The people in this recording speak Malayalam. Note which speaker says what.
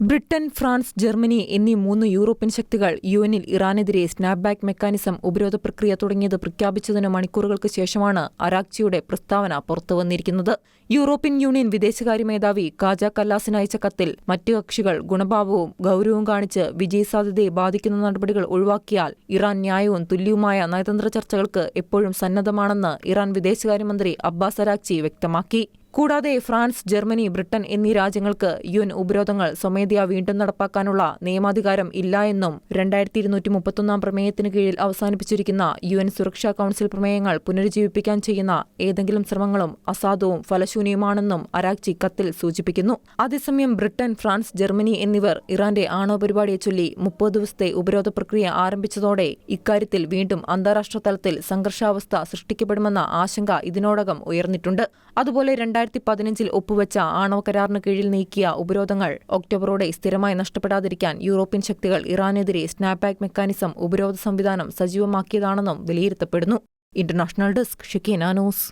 Speaker 1: ബ്രിട്ടൻ ഫ്രാൻസ് ജർമ്മനി എന്നീ മൂന്ന് യൂറോപ്യൻ ശക്തികൾ യു എനിൽ ഇറാനെതിരെ സ്നാപ്ബാക്ക് മെക്കാനിസം ഉപരോധ പ്രക്രിയ തുടങ്ങിയത് പ്രഖ്യാപിച്ചതിന് മണിക്കൂറുകൾക്ക് ശേഷമാണ് അരാക്ചിയുടെ പ്രസ്താവന പുറത്തുവന്നിരിക്കുന്നത് യൂറോപ്യൻ യൂണിയൻ വിദേശകാര്യ മേധാവി കാജ കല്ലാസിന് അയച്ച കത്തിൽ മറ്റ് കക്ഷികൾ ഗുണഭാവവും ഗൌരവവും കാണിച്ച് വിജയസാധ്യതയെ ബാധിക്കുന്ന നടപടികൾ ഒഴിവാക്കിയാൽ ഇറാൻ ന്യായവും തുല്യവുമായ നയതന്ത്ര ചർച്ചകൾക്ക് എപ്പോഴും സന്നദ്ധമാണെന്ന് ഇറാൻ വിദേശകാര്യമന്ത്രി അബ്ബാസ് അരാക്ചി വ്യക്തമാക്കി. കൂടാതെ ഫ്രാൻസ് ജർമ്മനി ബ്രിട്ടൻ എന്നീ രാജ്യങ്ങൾക്ക് യു എൻ ഉപരോധങ്ങൾ സ്വമേധയാ വീണ്ടും നടപ്പാക്കാനുള്ള നിയമാധികാരം ഇല്ല എന്നും രണ്ടായിരത്തി ഇരുന്നൂറ്റി മുപ്പത്തൊന്നാം പ്രമേയത്തിന് കീഴിൽ അവസാനിപ്പിച്ചിരിക്കുന്ന യു എൻ സുരക്ഷാ കൌൺസിൽ പ്രമേയങ്ങൾ പുനരുജ്ജീവിപ്പിക്കാൻ ചെയ്യുന്ന ഏതെങ്കിലും ശ്രമങ്ങളും അസാധുവും ഫലശൂന്യവുമാണെന്നും അരാക്ചി കത്തിൽ സൂചിപ്പിക്കുന്നു. അതേസമയം ബ്രിട്ടൻ ഫ്രാൻസ് ജർമ്മനി എന്നിവർ ഇറാന്റെ ആണവ പരിപാടിയെ ചൊല്ലി മുപ്പത് ദിവസത്തെ ഉപരോധ പ്രക്രിയ ആരംഭിച്ചതോടെ ഇക്കാര്യത്തിൽ വീണ്ടും അന്താരാഷ്ട്ര തലത്തിൽ സംഘർഷാവസ്ഥ സൃഷ്ടിക്കപ്പെടുമെന്ന ആശങ്ക ഇതിനോടകം ഉയർന്നിട്ടുണ്ട്. അതുപോലെ രണ്ടായിരത്തി പതിനഞ്ചിൽ ഒപ്പുവെച്ച ആണവ കരാറിന് കീഴിൽ നീക്കിയ ഉപരോധങ്ങൾ ഒക്ടോബറോടെ സ്ഥിരമായി നഷ്ടപ്പെടാതിരിക്കാൻ യൂറോപ്യൻ ശക്തികൾ ഇറാനെതിരെ സ്നാപ്ബാക്ക് മെക്കാനിസം ഉപരോധ സംവിധാനം സജീവമാക്കിയതാണെന്നും വിലയിരുത്തപ്പെടുന്നു. International desk Shikeena news.